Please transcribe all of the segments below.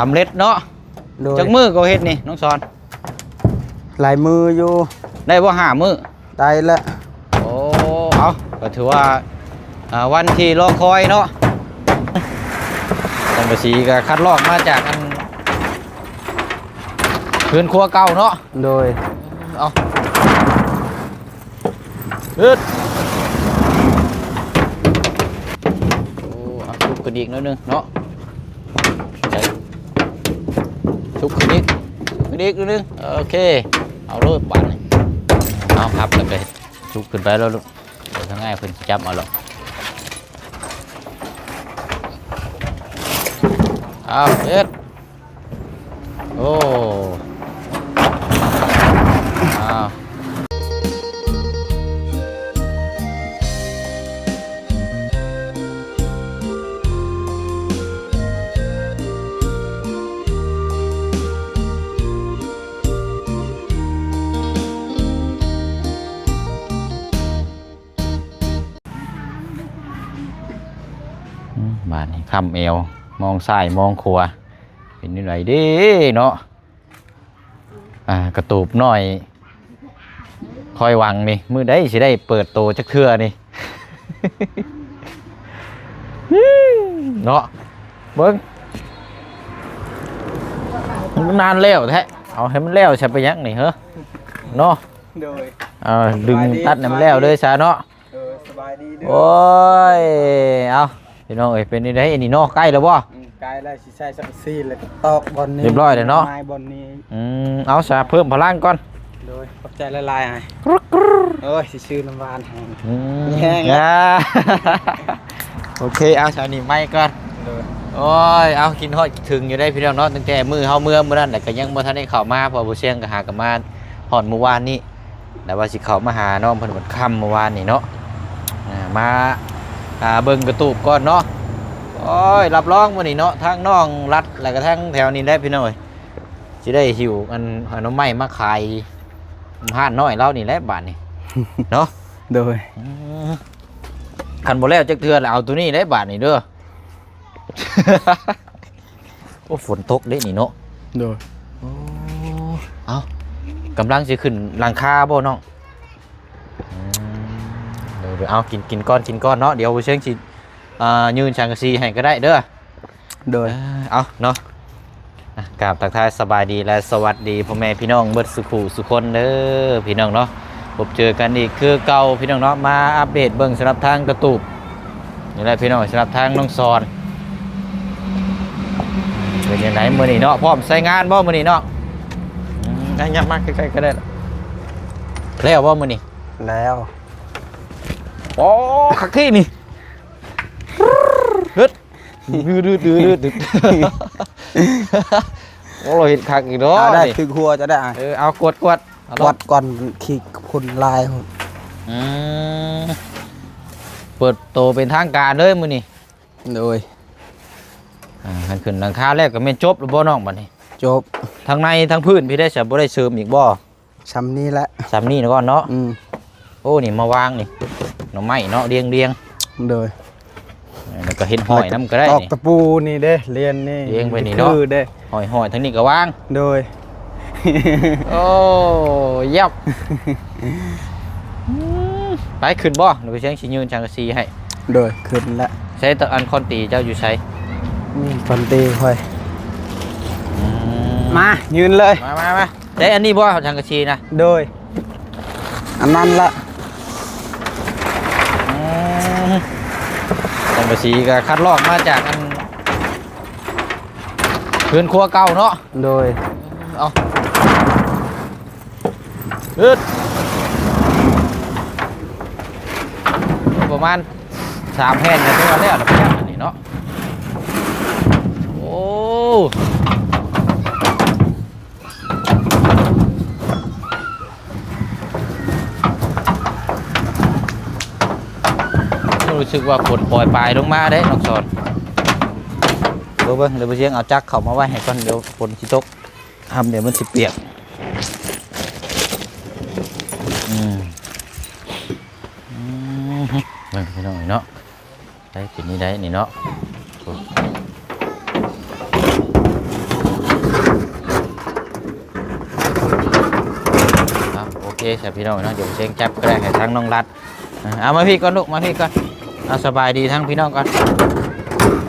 สำเร็จเนาะโดยจักมือก็เฮ็ดนี่น้องสอนหลายมืออยู่ได้บ่ห้ามือได้ละโอ้เอาก็ถือว่าอ่าวันที่รอคอยเนาะสังกะสีก็คัดลอกมาจากอันพื้นครัวเก่าเนาะโดยเอาฮึดโอ้เอาทุบกระดิกหนิดนึงเนาะใส่ ทุบกระดิกกระดิกนิดนึงโอเค เอาเลยบานเอาครับแล้วก็ชุบขึ้นไปแล้วลูกเดี๋ยวทางง่ายเพิ่นจับเอาหรอกเอาเอ็ดโอ้ นี้คำเอวมองซ้ายมองขวาเป็นยังไงเด้เนาะอ่ากระตูบหน่อยคอยหวังนี่มือได้สิได้เปิดโตจักเทื่อนี่เนาะเบิ้งมันนานแล้วแท้เอาให้มันแล้วใช่ไปยังนี่เหรอเนาะโดยเอาดึงตัดน้ำแล้วเลยซะเนาะโดยสบายดีเด้โอ้ยเอา พี่น้องเอ้ยเป็นนี่ได้อันนี้เนาะใกล้แล้วบ่อืมกายแล้วสิใช้สักซีแล้วก็ตอกบอลนี้เรียบร้อยเลยเนาะ ไม้บอลนี้อืมเอาซะเพิ่มพลังก่อนโดยขอบใจละลายให้โอ้ยสิชื่อน้ำหวานให้ อืมแห้งอ่า โอเคเอาชาวนี้ไม่ก่อน โดยโอ้ย เอากินฮอดถึงอยู่ได้พี่น้องเนาะตั้งแต่มือเฮาเมื่อมื้อนั้นแต่ก็ยังบ่ทันได้เข้ามาเพอบ่เชียงก็หากนมาฮอดเมื่อวานนี้แต่ว่าสิเข้ามาหาน้องเพิ่นวันค่ำเมื่อวานนี่เนาะอ่ามา อ่าเบิ่งกระตูบก่อนเนาะโอ้ยรับรองมื้อนี้เนาะทางน้องรัดแล้วก็ทางแถวนี้ได้พี่น้องเอ้ยสิได้หิวอันหาหน้ำไม้มาขายห้านน้อยเรานี่แหละบาดนี้เนาะโดยอืมคันบ่แล้วจักเทื่อแล้วเอาตัวนี้ได้บาทนี่เด้อโอ้ฝนตกเด้นี่เนาะโดยโอ้เอากำลังสิขึ้นหลังคาบ่น้องอืม เดี๋ยวเดี๋ยวเอากินกินก้อนกินก้อนเนาะเดี๋ยวเชิงสิอ่ายืนชังกะซีให้ก็ได้เด้อโดยเอ้ยเอาเนาะอะกราบทักทายสบายดีและสวัสดีพ่อแม่พี่น้องเบิดสุขุสุคนเด้อพี่น้องเนาะพบเจอกันอีกคือเก่าพี่น้องเนาะมาอัปเดตเบิ่งสำหรับทางกระตูบนี่แหละพี่น้องสำหรับทางน้องซอนเป็นยังไงมื้อนี้เนาะพร้อมใช้งานบ่มื้อนี้เนาะอืมได้ยับมากใกล้ๆก็ได้ละแล้วบ่มื้อนี้แล้ว โอ้คักที่นี่ฮึดดืดดืดดืดดืดดืดโอ้เราเห็นคักอีกเนาะเอาได้นี่ถึงหัวจะได้อะเออเอากดกดเอาลวัดดก่อนขีดคนลายหุ่นอืมเปิดโตเป็นทางการเลยมื้อนี้โดยอ่าหันขึ้นหลังคาแรกก็แม่นจบแล้วบ่น้องบัดนี้ จบทางในทางพื้นพี่ได้จะบ่ได้เสริมอีกบ่ชำนี้ละสามนี่นะก่อนเนาะอืมโอ้นี่มาวางนี่ หน่อไม้เนาะเรียงเรียงโดยแล้วก็เห็นหอยน้ำก็ได้ตอกนี่ ตะปูนี่เด้เรียนนี่เรียงไปนี่เนาะ คือเด้หอยหอยทั้งนี้ก็วาง โดย โอ้ยับอืมไปขึ้นบ่หนูเชียงชิยืนชังกะซีให้โดยขึ้นละใช้ตะอันคอนตีเจ้าอยู่ใช้นี่ฟันตีค่อยมายืนเลย มามามาใช้อันนี้บ่ชังกะซีนะโดยอันนั้นละ อืม ชังกะซีก็คัดลอกมาจากอันพื้นครัวเก่าเนาะ โดย เอาฮึดประมาณสามแผ่นนะตัวแล้วนะแผ่นอันนี้เนาะ โอ้ รู้สึกว่าฝนปล่อยปลายลงมาได้น้องสอนเดี๋ยวบิ้เดี๋ยวไปเชียงเอาจักเข้ามาไว้ให้ก่อนเดี๋ยวฝนสิตกทำเดี๋ยวมันจะเปียกอืมเบิ้งพี่น้องเนาะได้กินนี้ได้นี่เนาะโอเคสับพี่น้องเนาะเดี๋ยวเชียงจับก็ได้ห้ทั้งน้องรัดเอามาพี่ก่อนลูกมาพี่ก่อน เอาสบายดีทั้งพี่น้องก่อน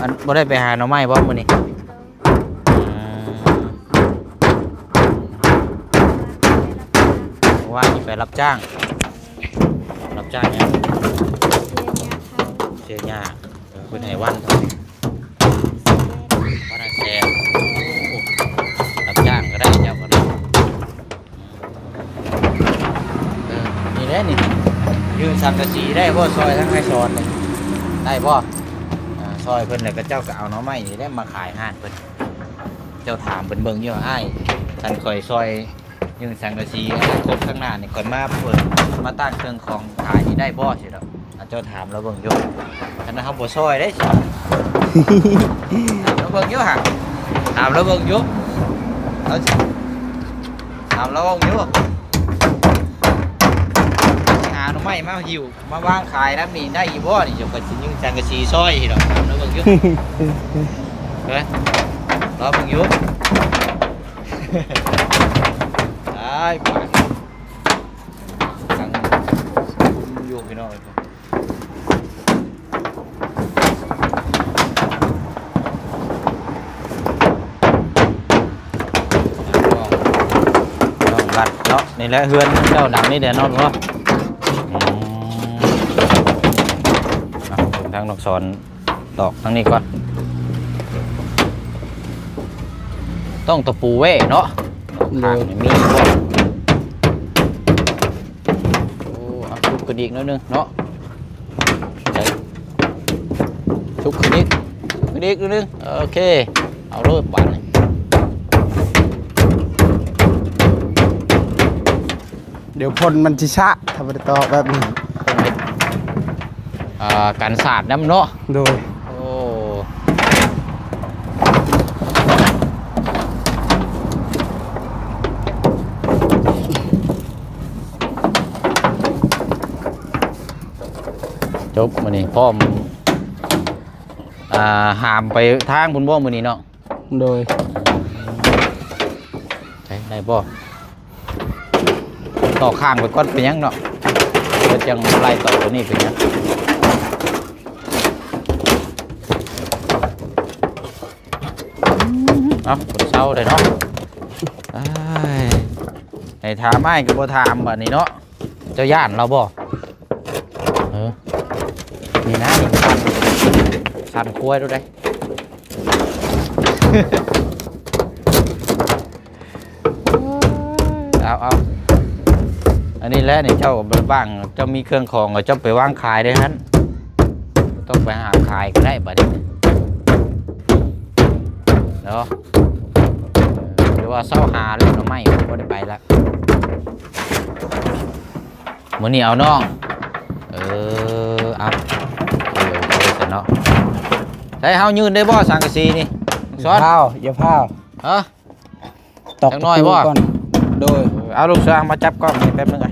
อันบ่ได้ไปหาหน่อไม้บ่มื้อนี้อืมว่านี่ไปรับจ้าง รับจ้างเนี่ยเสียหญ้าเออเพิ่นให้วันเท่านี้วันละแสนโอ้รับจ้างก็ได้เจ้าก็ได้เออนี่แหละนี่ยืนสังกะสีได้พ่อซอยทั้งไห้ซอนเลย ได้พ่อ่าซอยเพิ่นเลยก็เจ้าก็เอาหน้อไม้นี่ได้มาขายห้านเพิ่นเจ้าถามเพิ่นเบิ่งอยู่ว่าอ้ายท่านคอยซอยยืนสังกะสีอนาคตข้างหน้านี่คอยมาเปิดมาตั้งเครื่องของขายนี่ได้บ่สิดอกอะเจ้าถามแล้วเบิ่งอยู่คันนั้นเฮาบ่ซอยได้สิถามแล้วเบิ่งอยู่ห่ะถามแล้วเบิ่งอยู่เอาสิถามแล้วเบิ่งอยู่ หาหน่อไม้มาหิวมาวางขายน้ำนี่ได้อีบ่นี่เจ้าก็สิยิงจังกะสีซอยดอกแล้วเบิ่งอยู่เฮ้ยรอเบิ่งอยู่ได้ปากทางอยู่พี่น้องเอ้ยน้องรัดเนาะนี่แหละเฮือนเจ้าหนังนี่เดี๋ยวนอนเนาะางนกสอนตอกทางนี้ก่อน ต้องตะปูเว้เนาะทางนี่มีบ่โอ้เอาชุบกระดิกหนิดนึงเนาะใส่ชุบกระดิกชุบกระดิกนิดนึงโอเค เอาเลยบานนี่เดี๋ยวพลมันจิชะทำไปต่อแบบนี้อ่า กันสาดน้ำเนาะโดยโอ้จบมื้อนี้พ่อมอ่าหามไปทางบุญบ่มื้อนี้เนาะโดยใช่ได้บ่ต่อข้างไปก่อนเป็นหยังเนาะเดี๋ยวจังไล่ต่อตัวนี้เป็นหยัง เอาปวดเศร้าเลยเนาะอ้ายให้ถามไอ้ก็บ่ถามบัดนี้เนาะเจ้าย่านเราบ่เออนี่นะนี่สั่นสั่นควยดูได้เอาเอาอันนี้แหละนี่เจ้าบ้างเจ้ามีเครื่องของเจ้าไปวางขายได้ฮันต้องไปหาขายก็ได้บัดนี้ เนาะหรือว่าเศร้าหาเลยเนาะไม่ก็ได้ไปละมื้อนี้เอาน้อง เออเอาเดี๋ยวเดี๋ยวเนาะใช้เฮายืนได้บ่สังกะสีนี่อซ้อนย่าพาวอย่าพาวเอ้อตอกจักหน่อยบ่ตะปูก่อนโดยเอาลูกสาวมาจับกล้องนี่แป๊บนึงอะ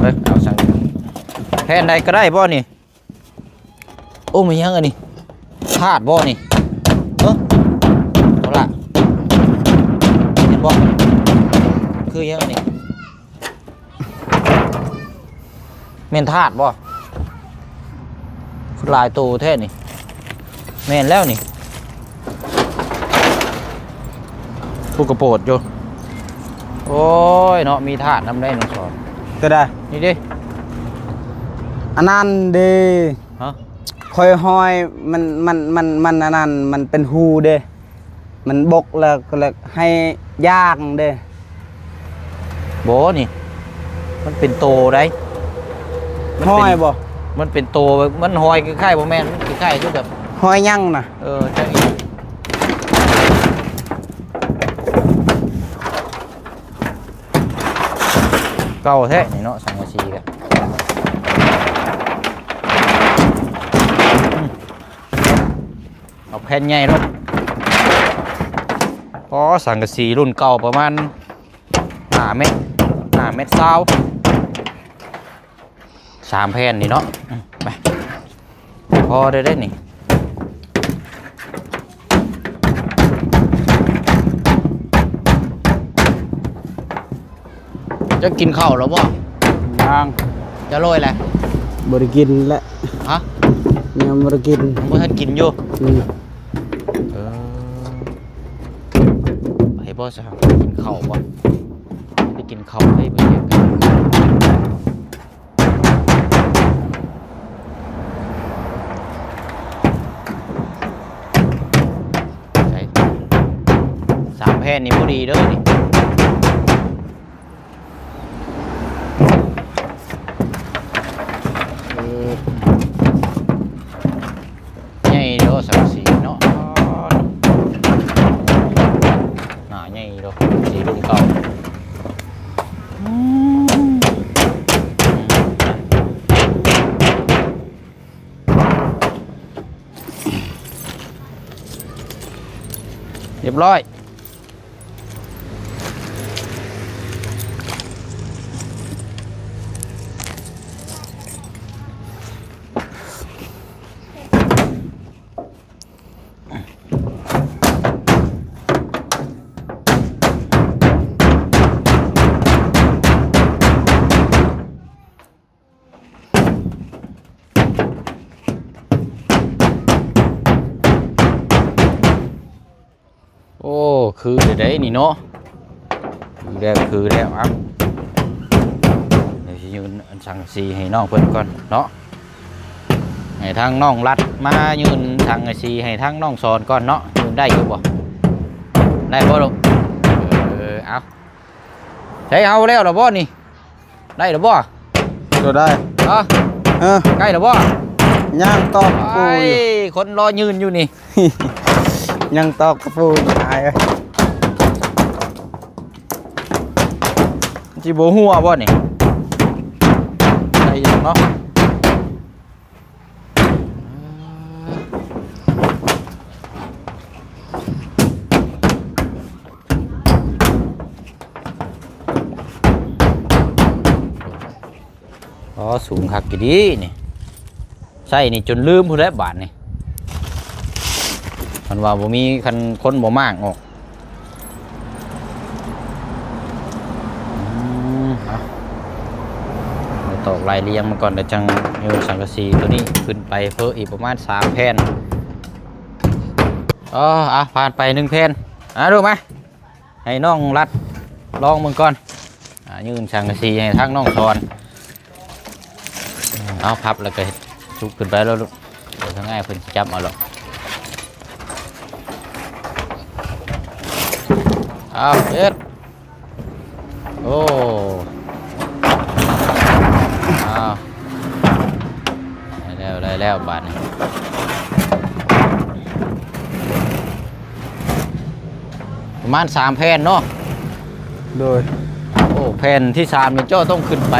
เฮ้ยเอาสั่งแทนใดก็ได้บ่นี่โอ้มันยังอันนี้ พลาดบ่นี่เออเอาละเห็นบ่คือยังอันนี้แม่นธาตุบ่คือลายตูแท้นี่แม่นแล้วนี่ผู้กระโปดอยู่โอ้ยเนาะมีถาดน้ำได้หนึ่งสองก็ได้ นี่ดิอันนั้นเดฮะ คอยหอยมันมันมันมันอันนั้นมันเป็นหูเด้มันบกแล้วก็เลยให้ย่างเด้โบนี่ มันเป็นโตได้มันห้เป็นอยบ่มันเป็นโตมันหอยคล้ายๆบ่แม่นมันคล้ายๆคือแบบห้อยยั่งน่ะเออจังอีเก่าแท้นี่เนาะสังกะสีกันอืมเอา แผ่นใหญ่รถพอสังกะสีรุ่นเก่าประมาณห้าเมตรห้าเมตรเศร้าสามแผ่นนี่เนาะอืมไปพอได้ได้นี่อจะกินข้าวแล้วบ่ย่างจะโรยแหละบริกินและฮะยังบริกินบ่ทันกินอยู่ อืม เออไป บ่ซะกินข้าวบ่ไปกินข้าวไปบ่เที่ยงกันใช่สามแผ่นนี่บ่ดีเด้อนี่ ได้นี่เนาะคือแล้วคือแล้วอะเดี๋ยวสิยืนอันสังสีให้น้องเพิ่นก่อนเนาะให้ทางน้องรัดมายืนทางสีให้ทางน้องสอนก่อนเนาะยืนได้อยู่บ่ได้บ่ลูกเออเอาใช้เอาแล้วเหรอบ่นี่ได้เหรอบ่ตัวได้เอ๋อเออใกล้เหรอบ่ย่างตอกกระปูไอ้อยู่คนรอยืนอยู่นี่ยังตอกกระปูอยู่ตายเอ้ย จิโบหัวบ่นี่ได้อยังเนาะอ๋อสูงคักกี่ดีนี่ใช่นี่จนลืมผู้ใดบาทนี่มันว่าบ่มีคันคนบ่มากออก อืมเอาเดี๋ยว ตอกลายเรียงมาก่อนเดี๋ยวจังโยนสังกะสีตัวนี้ขึ้นไปเพิ่มอีกประมาณสามแผ่นอ๋ออะผ่านไปหนึ่งแผ่นอะดูไหมให้น้องรัดลองมึงก่อนอะยืนสังกะสีให้ทั้งน้องทอนอืมเอาพับแล้วก็ชุกขึ้นไปแล้วลูกเดี๋ยวทั้งง่ายเพิ่นจับเอาหรอกเอาเอ็ดโอ้าวได้ แล้วได้แล้วบาทนี้ประมาณสามแผ่นเนาะโดยโอ้แผ่นที่สามนี่เจ้าต้องขึ้นไป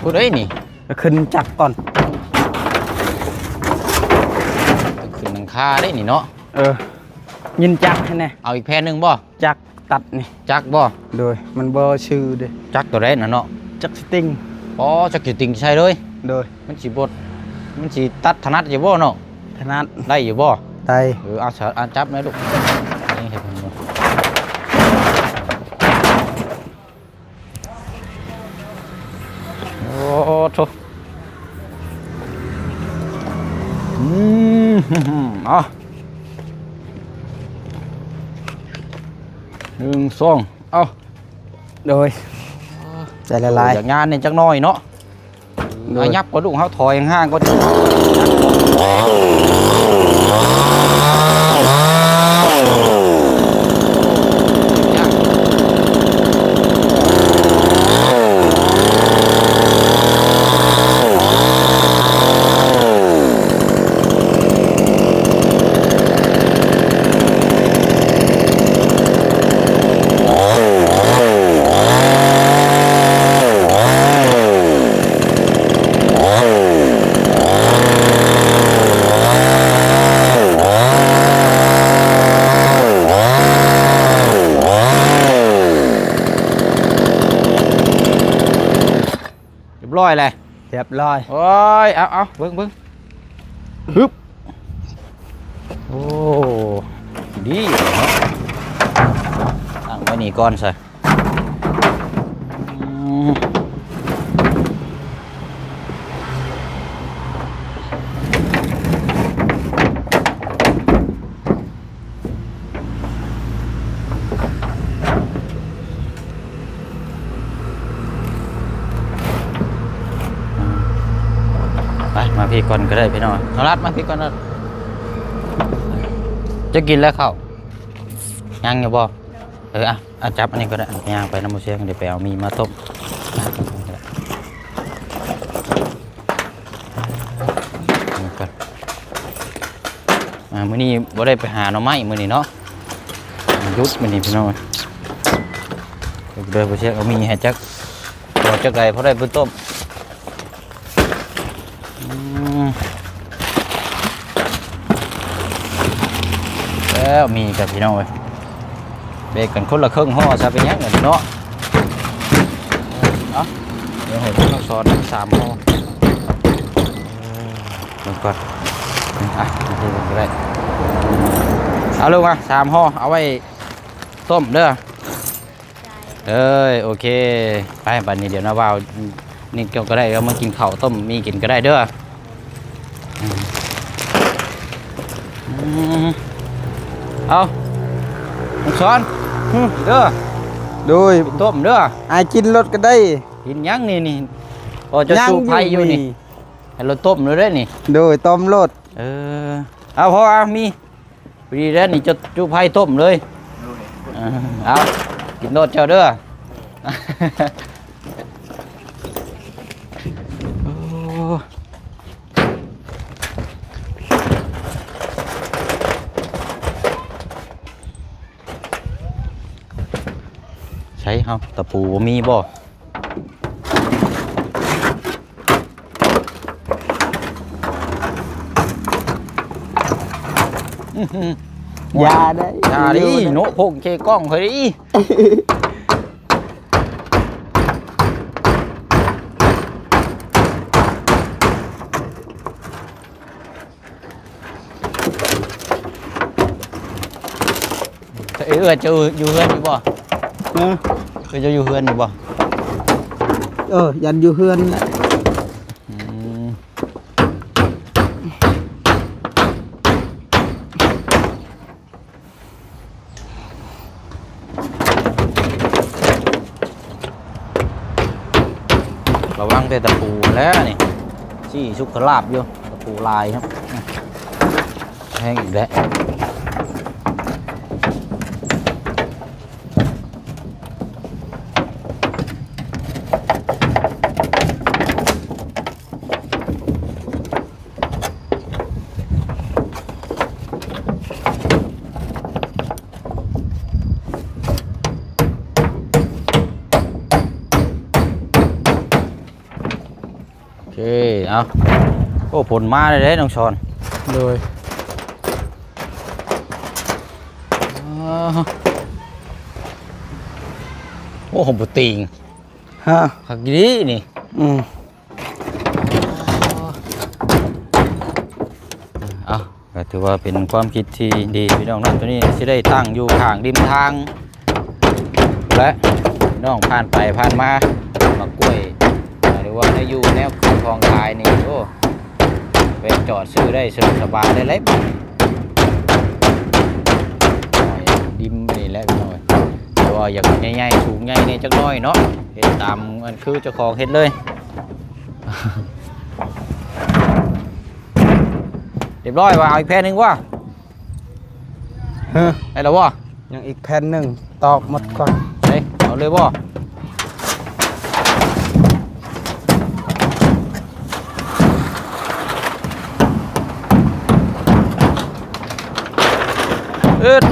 พูดเอ้ยนี่ขึ้นจักรก่อนต้องขึ้นหลังคาได้นี่เนาะเออ ยินจักรให้แน่เอาอีกแผ่นหนึ่งบ่จักรตัดนี่จักบ่โดยมันบ่ชื่อเด้จักตัวแรกน่ะเนาะจักรสติงอ๋อจักอยู่ติงใช่เลยโดยมันสีบด มันสีตัดถนัดอยู่บ่เนาะขนาดได้อยู่บ่ไตเออเอาสาเอาจับไหมลูกนี่ให้ผมดูโอ้โถอืมเอาหนึ่งสองเอาโดยใจละลายอย่างงานนี่จักหน้อยเนาะโดย เอายับก็ลูกเขาถอยห่างก็ เรียบร้อยเลยเรียบร้อยโอ้ยเอาเอาเบิ้งเบิ้งฮึบโอ้ดีเนาะตั้งไว้นี่ก่อนสิ พี่ ก่อนก็ได้พี่น้องเอารัดมาพี่ก่อนนะจะกินแล้วเข้าวยังอยู่บ่เอออะอะจับอันนี้ก็ได้ย่างไปน้ำมันเชียงเดี๋ยวไปเอามีมาต้มอ่ามื้อนี้บ่ได้ไปหาหน่อไม้มื้อนี้เนาะยุดมื้อนี้พี่น้องเดี๋ยวไปเชียงเอามีให้จักบ่จักใดเพราะได้เพิ่นต้ม แล้วมีกับพี่น้องเว้ยเบรกกันคนละครึ่งห่อซะเป็นยังไงเนาะเนาะเดี๋ยวให้พวกเราสอนทั้งสามห่อลงก่อนอะมาที่ลงก็ได้เอาลูกมาสามห่อเอาไว้ต้มเด้อเอ้ยโอเค ไปบัดนี้เดี๋ยวนะว่าว นี่เกี่ยวก็ได้เอามากินข้าวต้มมีกินก็ได้เด้ออืมเอาลุงช้อนเด้อโดยไปต้มเด้ออายกินรถก็ได้กินหยังนี่นี่พอจะสูบไผ่อยู่นี่ให้เราต้มเลยได้อนี่โดยต้มรถเออเอาพอเอามีพอดีแล้วนี่จะจูไผ่ต้มเลยเออเอากินโนดเจ้าเด้อ เฮาตะปูบ่มีบ่ยาได้อย่าดิโนพงเคกล้องเฮ้ยดิเอ้ยเออจะอยู่เฮือนอยู่บ่ เออเออจะอยู่เฮือนอยู่บ่เออยันอยู่เฮือนแหละอืมระวังแต่ตะปูแล้วนี่ชี้ชุกขลาบอยู่ตะปูลายครับแห้งอีกแล้ว เคเอาโอ้ผลมาเลยเด้น้องชอนโดยอ้าวโอ้ผมปติงฮะหักดีนี่อืมเอาก็ถือว่าเป็นความคิดที่ดีพี่น้องเนาะตัวนี้สิได้ตั้งอยู่ข้างริมทาง และพี่น้องผ่านไปผ่านมา มากล้วยหรือว่าได้อยู่แนว คูคลองคายนี่โอ้ไปจอดซื้อได้สะดวกสบายได้เลยหน่อยดิมนี่แหละพี่น้อยแต่ว่าอยากใหญ่ๆสูงใหญ่เนี่ยจักหน้อยเนาะเห็นตามมันคือเจ้าของเห็ดเลยเรียบร้อยว่าเอาอีกแผ่นหนึ่งว่าฮะได้แล้วว่ายังอีกแผ่นหนึ่งตอกหมดก่อนเฮ้ยเอาเลยว่า อึด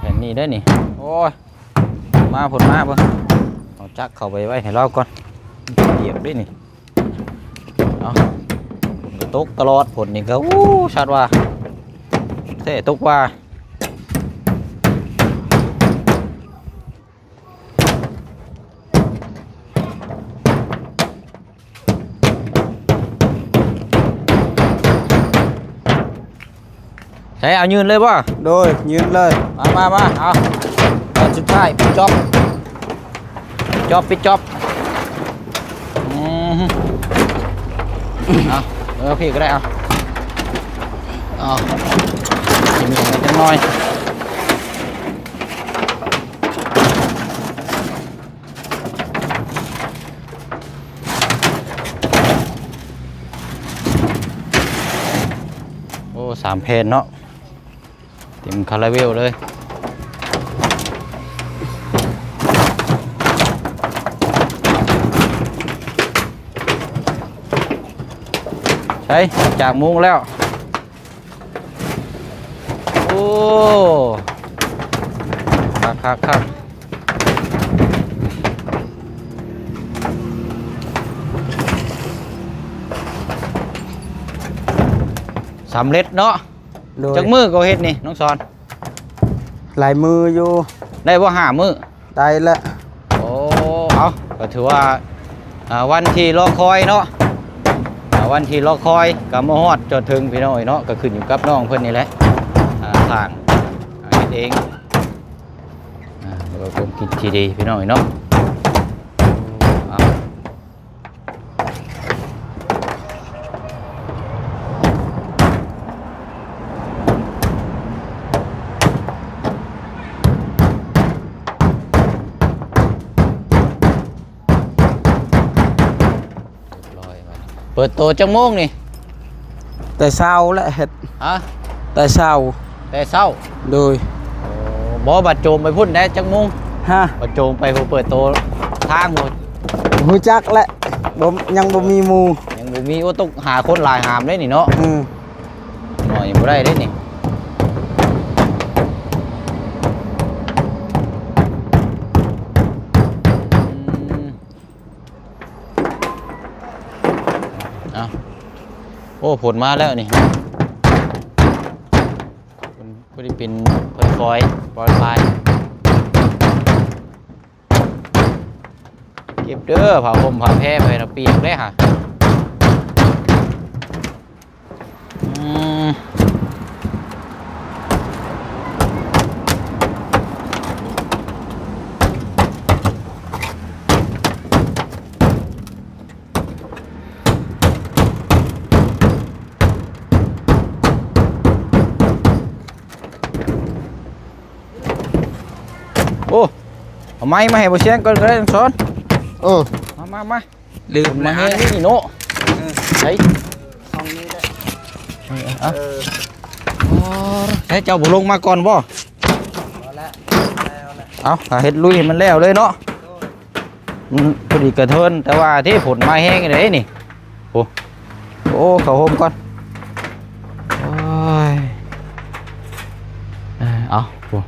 เห็นนี่ได้นี่ โอ้ย มาผลมาบ่เอาจักเข้าไปไว้ให้เราก่อนเหยียบด้วยนี่เอาตกตลอดผลนี่ก็อู้ชัดว่าเท่ตกว่า ใช้เอายืนเลยป่ะโดยยืนเลย มามามาเอาตอนสุดท้ายปิดจอบจอบปิดจอบอืมเอาเออพี่ก็ได้เอาเอาจะมีอะไรจังหน่อยโอ้สามเพนเนาะ ต็มคาราเวลเลยใช่จากมุ้งแล้ว โอ้คักคักคักสำเร็จเนาะ โดยจักมือก็เฮ็ดนี่น้องสอน หลายมืออยู่ได้บ่ห้ามือได้ละโอ้เอาก็ถือว่าอ่าวันที่รอคอยเนาะอ่าวันที่รอคอยก็มาฮอดจนถึงพี่น้อยเนาะก็ขึ้นอยู่กับน้องเพิ่นนี่แหละอ่าทางอ่าเฮ็ดเองอ่าแล้วก็ความคิดที่ดีพี่น้อยเนาะ ปิดโตจังโมงนี่ แต่เช้าและเฮ็ดฮะ แต่เช้าแต่เช้าโดยโอ้บ่บัดโจมไปพุ่นได้จังโมงฮะบัดโจมไปผู้เปิดโตทางหมดหูจักและบ่ยังบ่มีหมู่ยังบ่มีโอ้ต้องหาคนหลายหามได้นี่เนาะอืมหน่อยบ่ได้ได้นี่ อ้ผลมาแล้วนี่มันบ่ได้เป็นฟอยๆปล่อยไฟเก็บเด้อผ้าห่มผ้าแพร่ไปนะเปียกได้ค่ะอืมโอ้เอา ไม้มาให้บ่เชียงก่อนก็ได้ทั้งสอนโอ้มามามาลืมมานะให้นี่โนใช่ห้องนี้ได้เอะเออใช้เจ้าบุลงมาก่อนบ่พอแล้วแล้วแล้วเอาถ้าเฮ็ดลุยให้มันแล้วเลยเนาะมันพอดีกระเทินแต่ว่าที่ผลไม้แห้งเลยนี่โอ้โอ้เขาโฮมก่อนโอ้ยเอ้ยเอาโอ้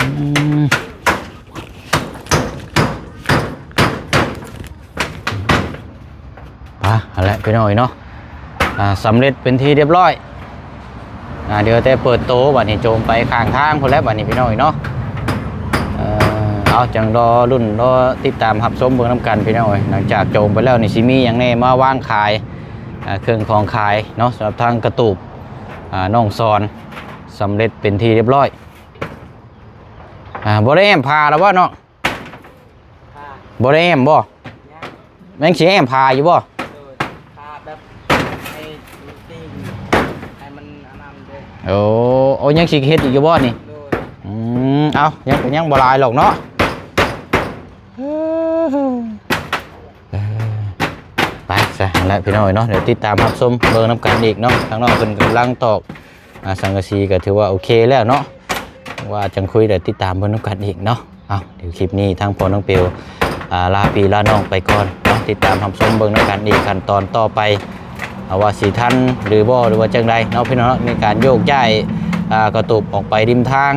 อืมอะ เอาละไปหน่อยเนาะอ่าสำเร็จเป็นที่เรียบร้อยอ่าเดี๋ยวแต่เปิดโตะบัดนี้โจมไปข้างทางคนแล้วบัดนี้พี่น้อยเนาะเอ่อเอาจังรอรุ่นรอติดตามหับชมเบิ่งน้ำกันพี่น้อยหลังจากโจมไปแล้วนี่สิมีอย่างแน่มาวางขายอ่าเครื่องของขายเนาะสำหรับทางกระตูบอ่าน้องซอนสำเร็จเป็นที่เรียบร้อยอ่าบ่ได้แอมพาแล้วว่าเนาะค่ะบ่ได้แอมบ่ยังแม่งสิแอมพาอยู่บ่ โดยพาแบบให้มันติ้งให้มันอันนั้นเด้อ โอ้โอ้ยังสิเฮ็ดอีกอยู่บ่นี่อืมเอายังก็ยังบ่หลายหรอกเนาะไปซะแหละพี่น้อยเนาะเดี๋ยวติดตามรับชมเบิ่งน้ำกันอีกเนาะทางน้องเพิ่นกำลังตอกอ่าสังกะสีก็ถือว่าโอเคแล้วเนาะว่าจังคุยเดี๋ยวติดตามเบิ่งน้ำกันอีกเนาะเอาเดี๋ยวคลิปนี้ทางพ่อน้องเปียวอ่าลาปีลาน้องไปก่อนเนาะติดตามรับชมเบิ่งน้ำกันอีกขั้นตอนต่อไป เอาว่าสีทันหรือบ่หรือว่าจังใดเนาะพี่น้องในการโยกย้ายกระตุบออกไปริมทาง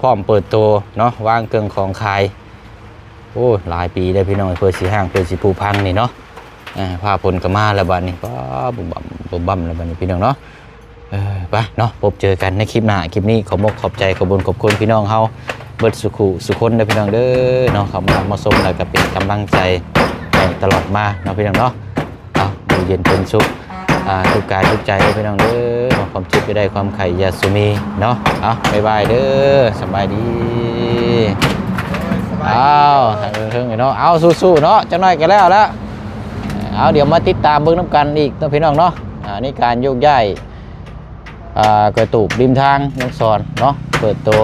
พร้อมเปิดตัวเนาะวางเครื่องของขายโอ้หลายปีได้พี่น้องเพื่อสีห้างเพื่อสีผูพังนี่เนาะผ้าผลกมาแล้วบัดนี้ก็บุ่มบ่บุ่มบ่แล้วบัดนี้พี่น้องเนาะไปเนาะพบเจอกันในคลิปหน้าคลิปนี้ขอมกขอบใจขอบุญขอบคุณพี่น้องเฮาเบิดสุขุสุคนเด้พี่น้องเด้อเนาะเขามามาชมแล้วก็เป็นกำลังใจตลอดมาเนาะพี่น้องเนาะ เอาอยู่เย็นเป็นสุขอ่าทุกกายทุกใจเด้อพี่น้องเด้อขอความเจ็บไปได้ความไข่อยาสุมีเนาะเอาบ๊ายบายเด้อสบายดีเอาทางเทิงๆเนาะเอาสู้ๆเนาะจังน้อยก็แล้วแล้วเอาเดี๋ยวมาติดตามเบิ่งน้ำกันอีกเนาะพี่น้องเนาะอ่านี่การโยกย้ายอ่ากระตูบริมทางน้องสอนเนาะเปิดตัว